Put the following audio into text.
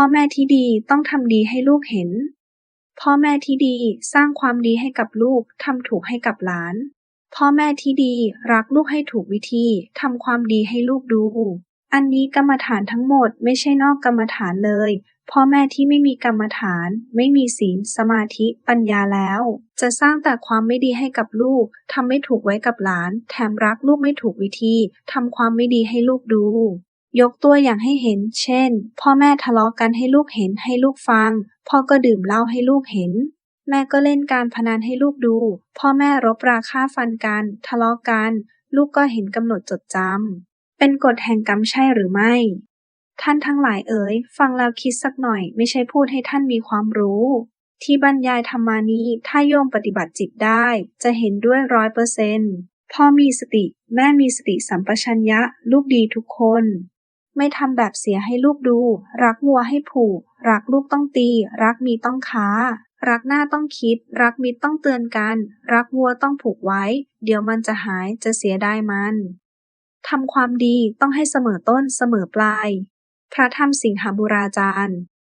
พ่อแม่ที่ดีต้องทำดีให้ลูกเห็น พ่อแม่ที่ดีสร้างความดีให้กับลูก ทำถูกให้กับหลาน พ่อแม่ที่ดีรักลูกให้ถูกวิธี ทำความดีให้ลูกดู อันนี้กรรมฐานทั้งหมดไม่ใช่นอกกรรมฐานเลย พ่อแม่ที่ไม่มีกรรมฐาน ไม่มีศีล สมาธิ ปัญญาแล้ว จะสร้างแต่ความไม่ดีให้กับลูก ทำไม่ถูกไว้กับหลาน แถมรักลูกไม่ถูกวิธี ทำความไม่ดีให้ลูกดู ยกตัวอย่างให้เห็น เช่น พ่อแม่ทะเลาะกันให้ลูกเห็นให้ลูกฟัง พ่อก็ดื่มเหล้าให้ลูกเห็น แม่ก็เล่นการพนันให้ลูกดู พ่อแม่รบราฆ่าฟันกัน ทะเลาะกัน ลูกก็เห็นกำหนดจดจำ เป็นกฎแห่งกรรมใช่หรือไม่ ท่านทั้งหลายเอ๋ย ฟังแล้วคิดสักหน่อย ไม่ใช่พูดให้ท่านมีความรู้ ที่บรรยายธรรมานี้ ถ้าโยมปฏิบัติจิตได้ จะเห็นด้วยร้อยเปอร์เซนต์พ่อมีสติ แม่มีสติสัมปชัญญะ ลูกดีทุกคน ไม่ทำแบบเสียให้ลูกดู รักงัวให้ผูก รักลูกต้องตี รักมีต้องค้า รักหน้าต้องคิด รักมิตรต้องเตือนกัน รักวัวต้องผูกไว้ เดี๋ยวมันจะหายจะเสียได้มันทำความดีต้องให้เสมอต้นเสมอปลาย พระธรรมสิงหบุราจารย์